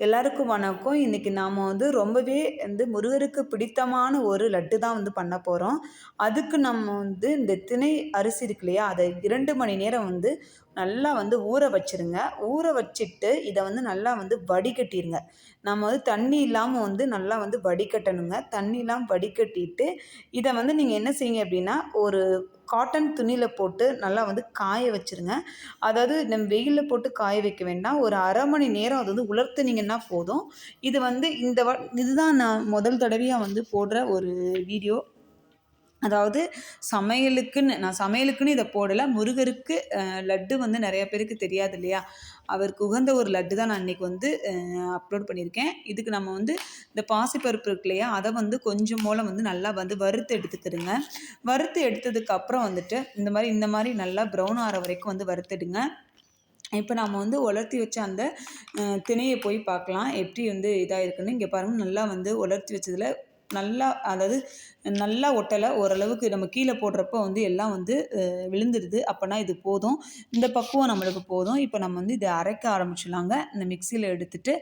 எல்லாருக்கும் வணக்கம். இன்றைக்கி நாம் வந்து ரொம்பவே வந்து முருகருக்கு பிடித்தமான ஒரு லட்டு தான் வந்து பண்ண போகிறோம் அதுக்கு நம்ம வந்து இந்த திணை அரிசி இருக்கு இல்லையா அதை இரண்டு மணி நேரம் வந்து நல்லா வந்து ஊற வச்சுருங்க. ஊற வச்சுட்டு இதை வந்து நல்லா வந்து வடிகட்டிடுங்க நம்ம வந்து தண்ணி இல்லாமல் வந்து நல்லா வந்து வடிகட்டணுங்க. தண்ணி இல்லாமல் வடிகட்டிட்டு இதை வந்து நீங்கள் என்ன செய்யுங்க அப்படின்னா ஒரு காட்டன் துணியில் போட்டு நல்லா வந்து காய வச்சுருங்க. அதாவது நம்ம வெயிலில் போட்டு காய வைக்க வேண்டாம். ஒரு அரை மணி நேரம் அது வந்து உலர்த்துனீங்கன்னா போதும். இது வந்து இந்த வ இதுதான் நான் முதல் தடவையாக வந்து போடுற ஒரு வீடியோ. அதாவது சமையலுக்குன்னு நான் சமையலுக்குன்னு இதை போடலை. முருகருக்கு லட்டு வந்து நிறைய பேருக்கு தெரியாது இல்லையா? அவருக்கு உகந்த ஒரு லட்டு தான் நான் இன்றைக்கி வந்து அப்லோட் பண்ணியிருக்கேன். இதுக்கு நம்ம வந்து இந்த பாசிப்பருப்பு இருக்கு இல்லையா? அதை வந்து கொஞ்சம் மூலம் வந்து நல்லா வந்து வறுத்து எடுத்துக்கிடுங்க. வறுத்து எடுத்ததுக்கப்புறம் வந்துட்டு இந்த மாதிரி இந்த மாதிரி நல்லா ப்ரௌன் ஆகிற வரைக்கும் வந்து வறுத்துடுங்க இப்போ நம்ம வந்து உலர்த்தி வச்ச அந்த திணையை போய் பார்க்கலாம். எப்படி வந்து இதாக இருக்குன்னு இங்கே பாருங்கள் நல்லா வந்து உலர்த்தி வச்சதில் நல்லா அதாவது நல்லா ஒட்டலை. ஓரளவுக்கு நம்ம கீழே போடுறப்போ வந்து எல்லாம் வந்து விழுந்துடுது அப்போனா இது போதும். இந்த பக்குவம் நம்மளுக்கு போதும். இப்போ நம்ம வந்து இதை அரைக்க ஆரம்பிச்சிடலாங்க. இந்த மிக்சியில் எடுத்துட்டு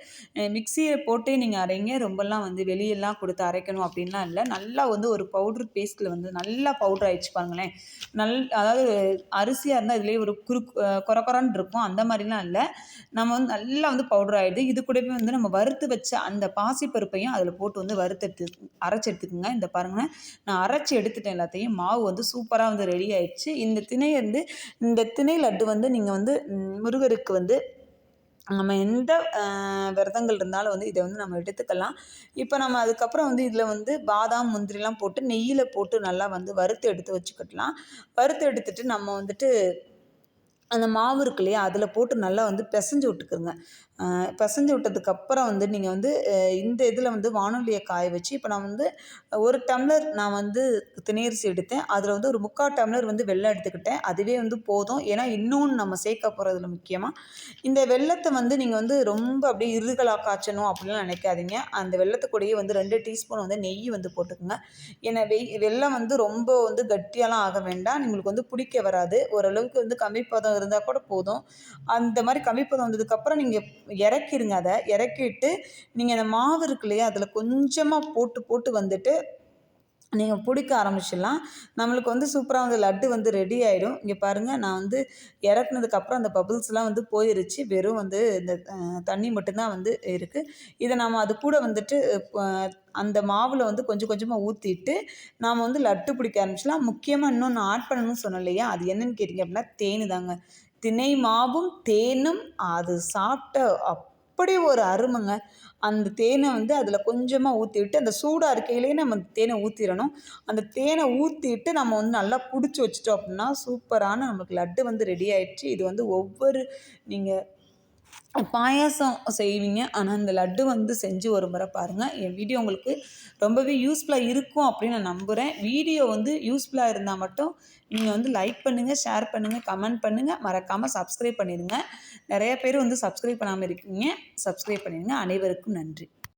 மிக்சியை போட்டே நீங்கள் அரைங்க. ரொம்பலாம் வந்து வெளியெல்லாம் கொடுத்து அரைக்கணும் அப்படின்லாம் இல்லை. நல்லா வந்து ஒரு பவுட்ரு பேஸ்ட்டில் வந்து நல்லா பவுட்ரு ஆயிடுச்சு பாருங்களேன். நல் அதாவது அரிசியாக இருந்தால் இதுலேயே ஒரு குறு குறை இருக்கும். அந்த மாதிரிலாம் இல்லை. நம்ம வந்து நல்லா வந்து பவுடர் ஆகிடுது இது கூடவே வந்து நம்ம வறுத்து வச்ச அந்த பாசிப்பருப்பையும் அதில் போட்டு வந்து வறுத்து எடுத்து அரைச்சி எடுத்துக்கோங்க இந்த பாருங்கள் நான் அரைச்சி எடுத்துட்டேன் எல்லாத்தையும். மாவு வந்து சூப்பராக வந்து ரெடி ஆயிடுச்சு. இந்த திணை வந்து இந்த திணை லட்டு வந்து நீங்கள் வந்து முருகருக்கு வந்து நம்ம எந்த விரதங்கள் இருந்தாலும் வந்து இதை வந்து நம்ம எடுத்துக்கலாம். இப்போ நம்ம அதுக்கப்புறம் வந்து இதில் வந்து பாதாம் முந்திரிலாம் போட்டு நெய்யில் போட்டு நல்லா வந்து வறுத்து எடுத்து வச்சுக்கிட்டலாம் வறுத்து எடுத்துட்டு நம்ம வந்துட்டு அந்த மாவு இருக்கு இல்லையா அதில் போட்டு நல்லா வந்து பிசைஞ்சு விட்டுக்குங்க. பிசைஞ்சு விட்டதுக்கப்புறம் வந்து நீங்கள் வந்து இந்த இதில் வந்து வானொலியை காய வச்சு இப்போ நான் வந்து ஒரு டம்ளர் நான் வந்து திணையரிசி எடுத்தேன். அதில் வந்து ஒரு முக்கால் டம்ளர் வந்து வெள்ளம் எடுத்துக்கிட்டேன். அதுவே வந்து போதும். ஏன்னா இன்னொன்று நம்ம சேர்க்க போகிறதுல முக்கியமாக இந்த வெள்ளத்தை வந்து நீங்கள் வந்து ரொம்ப அப்படியே இருகலாக காய்ச்சணும் அப்படிலாம் நினைக்காதீங்க. அந்த வெள்ளத்துக்கூடயே வந்து ரெண்டு டீஸ்பூன் வந்து நெய் வந்து போட்டுக்கோங்க. ஏன்னா வெய் வெள்ளம் வந்து ரொம்ப வந்து கட்டியாலாம் ஆக வேண்டாம். உங்களுக்கு வந்து பிடிக்க வராது. ஓரளவுக்கு வந்து கம்மிப்பதம் இருந்தால் கூட போதும். அந்த மாதிரி கம்மிப்பதம் வந்ததுக்கப்புறம் நீங்கள் இறக்கிடுங்க அதை. இறக்கிட்டு நீங்கள் அந்த மாவு இருக்கு இல்லையா அதில் கொஞ்சமாக போட்டு போட்டு வந்துட்டு நீங்கள் பிடிக்க ஆரம்பிச்சிடலாம். நம்மளுக்கு வந்து சூப்பராக வந்து லட்டு வந்து ரெடி ஆகிடும் இங்கே பாருங்கள் நான் வந்து இறக்குனதுக்கப்புறம் அந்த பபுள்ஸ்லாம் வந்து போயிருச்சு. வெறும் வந்து இந்த தண்ணி மட்டும்தான் வந்து இருக்குது இதை நாம் அது கூட வந்துட்டு அந்த மாவில் வந்து கொஞ்சம் கொஞ்சமாக ஊற்றிட்டு நாம் வந்து லட்டு பிடிக்க ஆரம்பிச்சிடலாம். முக்கியமாக இன்னொன்று ஆட் பண்ணணும்னு சொன்னோம் இல்லையா? அது என்னென்னு கேட்டிங்க அப்படின்னா தேனு தாங்க. தினை மாவும் தேனும் அது சாப்பிட்ட அப் அப்படி ஒரு அருமைங்க. அந்த தேனை வந்து அதில் கொஞ்சமாக ஊற்றி விட்டு அந்த சூடாக இருக்கையிலேயே நம்ம தேனை ஊற்றிடணும் அந்த தேனை ஊற்றிட்டு நம்ம வந்து நல்லா பிடிச்சி வச்சிட்டோம் அப்படின்னா சூப்பரான நமக்கு லட்டு வந்து ரெடி ஆயிடுச்சு. இது வந்து ஒவ்வொரு நீங்கள் பாயாசம் செய்வீங்க. ஆனால் இந்த லட்டு வந்து செஞ்சு ஒரு முறை பாருங்கள் என் வீடியோ உங்களுக்கு ரொம்பவே யூஸ்ஃபுல்லாக இருக்கும் அப்படின்னு நான் நம்புகிறேன் வீடியோ வந்து யூஸ்ஃபுல்லாக இருந்தால் மட்டும் நீங்கள் வந்து லைக் பண்ணுங்கள் ஷேர் பண்ணுங்கள் கமெண்ட் பண்ணுங்கள் மறக்காமல் சப்ஸ்கிரைப் பண்ணிடுங்க. நிறைய பேர் வந்து சப்ஸ்கிரைப் பண்ணாமல் இருக்கீங்க. சப்ஸ்கிரைப் பண்ணிடுங்க. அனைவருக்கும் நன்றி.